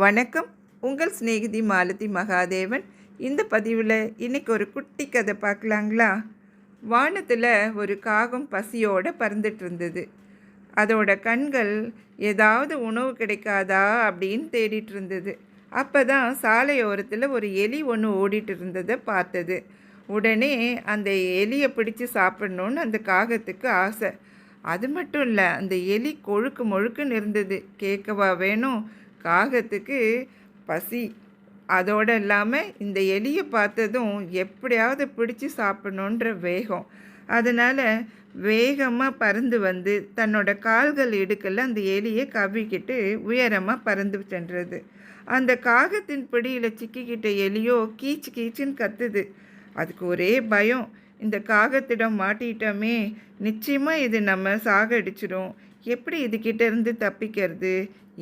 வணக்கம். உங்கள் சிநேகிதி மாலதி மகாதேவன். இந்த பதிவில் இன்றைக்கி ஒரு குட்டி கதை பார்க்கலாங்களா? வானத்தில் ஒரு காகம் பசியோடு பறந்துட்டு இருந்தது. அதோட கண்கள் ஏதாவது உணவு கிடைக்காதா அப்படின்னு தேடிட்டு இருந்தது. அப்போ தான் சாலையோரத்தில் ஒரு எலி ஒன்று ஓடிட்டு இருந்ததை பார்த்தது. உடனே அந்த எலியை பிடிச்சு சாப்பிட்ணுன்னு அந்த காகத்துக்கு ஆசை. அது மட்டும் இல்லை அந்த எலி கொழுக்கு முழுக்குன்னு இருந்தது. கேட்கவா வேணும்? காகத்துக்கு பசி. அதோடு இல்லாமல் இந்த எலியை பார்த்ததும் எப்படியாவது பிடிச்சி சாப்பிடணுன்ற வேகம். அதனால் வேகமாக பறந்து வந்து தன்னோட கால்கள் இடுக்கல அந்த எலியை கவிக்கிட்டு உயரமாக பறந்து சென்றது. அந்த காகத்தின் பிடியில் சிக்கிக்கிட்ட எலியோ கீச்சு கீச்சுன்னு கத்துது. அதுக்கு ஒரே பயம். இந்த காகத்திடம் மாட்டிட்டோமே நிச்சயமாக இது நம்ம சாகடிச்சிடும் எப்படி இதுகிட்ட இருந்து தப்பிக்கிறது?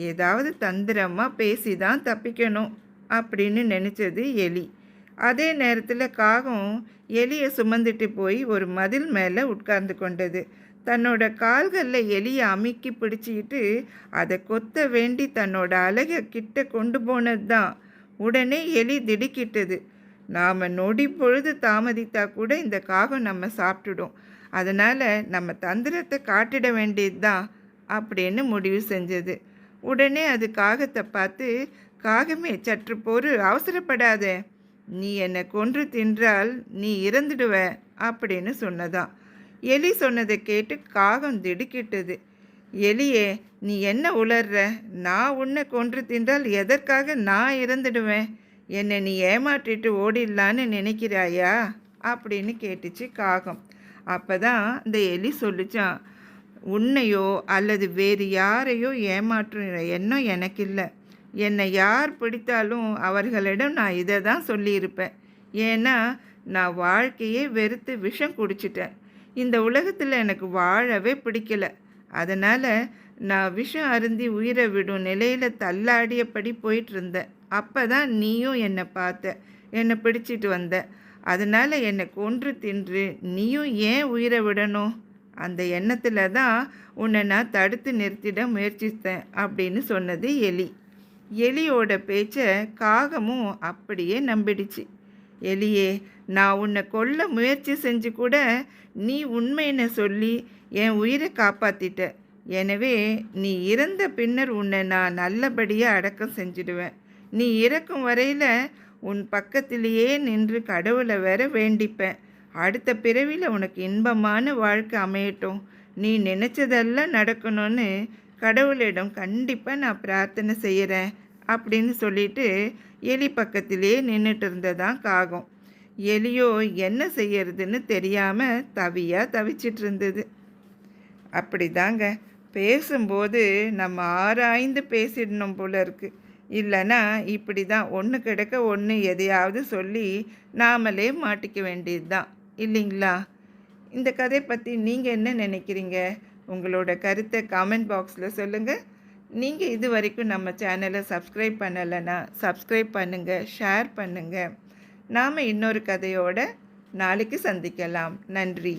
ஏதாவது தந்திரமாக பேசி தான் தப்பிக்கணும் அப்படின்னு நினச்சது எலி. அதே நேரத்தில் காகம் எலியை சுமந்துட்டு போய் ஒரு மதில் மேலே உட்கார்ந்து கொண்டது. தன்னோட கால்களில் எலியை அமுக்கி பிடிச்சிக்கிட்டு அதை கொத்த வேண்டி தன்னோட அழகை கிட்ட கொண்டு போனது தான் உடனே எலி திடுக்கிட்டது. நாம் நொடி பொழுது தாமதித்தா கூட இந்த காகம் நம்ம சாப்பிட்டுடும். அதனால் நம்ம தந்திரத்தை காட்டிட வேண்டியது தான் அப்படின்னு முடிவு செஞ்சது. உடனே அது காகத்தை பார்த்து காகமே சற்று பொறு அவசரப்படாத. நீ என்னை கொன்று தின்றால் நீ இறந்துடுவ அப்படின்னு சொன்னதாம். எலி சொன்னதை கேட்டு காகம் திடுக்கிட்டது. எலியே நீ என்ன உளர்ற? நான் உன்னை கொன்று தின்றால் எதற்காக நான் இறந்துடுவேன்? என்னை நீ ஏமாற்றிட்டு ஓடிடலான்னு நினைக்கிறாயா? அப்படின்னு கேட்டுச்சு காகம். அப்போ தான் இந்த எலி சொல்லிச்சான் உன்னையோ அல்லது வேறு யாரையோ ஏமாற்றுகிற எண்ணம் எனக்கு இல்லை என்னை யார் பிடித்தாலும் அவர்களிடம் நான் இதை தான் சொல்லியிருப்பேன். ஏன்னா நான் வாழ்க்கையே வெறுத்து விஷம் குடிச்சிட்டேன். இந்த உலகத்தில் எனக்கு வாழவே பிடிக்கல. அதனால் நான் விஷம் அருந்தி உயிரை விடும் நிலையில் தள்ளாடியபடி போயிட்டு இருந்தேன் அப்போ தான் நீயும் என்னை பார்த்த என்னை பிடிச்சிட்டு வந்த. அதனால் என்னை கொன்று தின்று நீயும் ஏன் உயிரை விடணும்? அந்த எண்ணத்தில் தான் உன்னை நான் தடுத்து நிறுத்திட முயற்சித்தேன் அப்படின்னு சொன்னது எலி. எலியோட பேச்சை காகமும் அப்படியே நம்பிடுச்சு. எலியே நான் உன்னை கொல்ல முயற்சி செஞ்சு கூட நீ உண்மைன்னு சொல்லி என் உயிரை காப்பாற்றிட்ட எனவே நீ இறந்த பின்னர் உன்னை நான் நல்லபடியாக அடக்கம் செஞ்சிடுவேன். நீ இறக்கும் வரையில் உன் பக்கத்திலேயே நின்று கடவுளை வேற வேண்டிப்பேன். அடுத்த பிறவியில் உனக்கு இன்பமான வாழ்க்கை அமையட்டும். நீ நினச்சதெல்லாம் நடக்கணும்னு கடவுளிடம் கண்டிப்பாக நான் பிரார்த்தனை செய்கிறேன் அப்படின்னு சொல்லிட்டு எலி பக்கத்திலே நின்றுட்டு இருந்ததான் காகம். எலியோ என்ன செய்யறதுன்னு தெரியாமல் தவியாக தவிச்சிட்டு இருந்தது அப்படிதாங்க. பேசும்போது நம்ம ஆராய்ந்து பேசிடணும் போல இருக்குது இல்லைன்னா இப்படி தான் ஒன்று கிடக்க ஒன்று எதையாவது சொல்லி நாமளே மாட்டிக்க வேண்டியது தான் இல்லைங்களா? இந்த கதை பற்றி நீங்கள் என்ன நினைக்கிறீங்க? உங்களோட கருத்தை காமெண்ட் பாக்ஸில் சொல்லுங்கள் நீங்கள் இது வரைக்கும் நம்ம சேனலை சப்ஸ்கிரைப் பண்ணலைன்னா சப்ஸ்கிரைப் பண்ணுங்கள் ஷேர் பண்ணுங்கள் நாம் இன்னொரு கதையோட நாளைக்கு சந்திக்கலாம். நன்றி.